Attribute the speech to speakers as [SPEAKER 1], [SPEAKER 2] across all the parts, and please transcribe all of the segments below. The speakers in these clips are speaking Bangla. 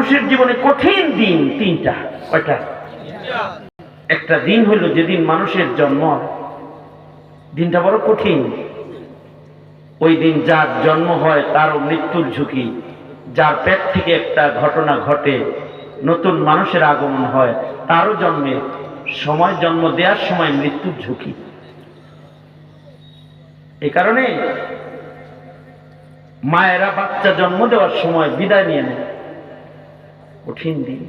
[SPEAKER 1] মানুষের জীবনে কঠিন দিন তিনটা, কয়টা? একটা দিন হলো যেদিন মানুষের জন্ম, দিনটা বড় কঠিন। ওই দিন যার জন্ম হয় তারও মৃত্যুর ঝুঁকি, যার পেট থেকে একটা ঘটনা ঘটে, নতুন মানুষের আগমন হয়, তারও জন্মে, সময় জন্ম দেওয়ার সময় মৃত্যুর ঝুঁকি। এই কারণে মায়েরা বাচ্চা জন্ম দেওয়ার সময় বিদায় নিয়ে নেয়। কঠিন দিন।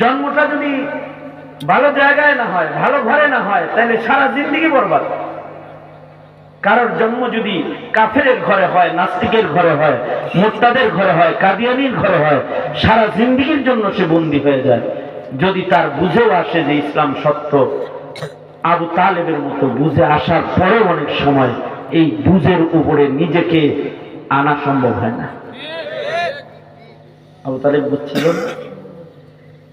[SPEAKER 1] জন্মটা যদি ভালো জায়গায় না হয়, ভালো ঘরে না হয়, তাহলে সারা জিন্দগি বরবাদ। কারোর জন্ম যদি কাফেরের ঘরে হয়, নাস্তিকের ঘরে হয়, মোত্তাদের ঘরে হয়, কাদিয়ানির ঘরে হয়, সারা জিন্দগির জন্য সে বন্দী হয়ে যায়। যদি তার বুঝেও আসে যে ইসলাম সত্য, আবু তালেবের মতো বুঝে আসার পরেও অনেক সময় এই বুঝের উপরে নিজেকে আনা সম্ভব হয় না। আবু তালেব বুঝছিল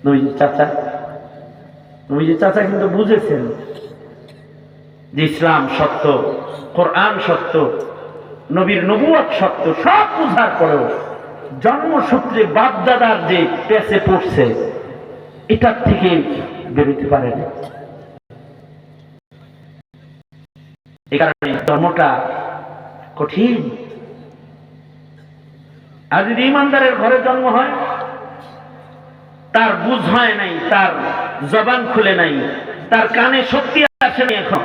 [SPEAKER 1] নবীজির চাচা। নবীজির চাচা কিন্তু বুঝেছেন যে ইসলাম সত্য, কোরআন সত্য, নবীর নবুয়াত সত্য, সব বুঝার পরেও জন্মসূত্রে বাপদাদার যে পেছে পড়ছে, এটার থেকে বেরোতে পারে না। এই কারণে জন্মটা কঠিন আর যদি ইমানদারের ঘরে জন্ম হয়, তার বুঝ হয় নাই, তার জবান খুলে নাই, তার কানে শক্তি আসেনি এখন।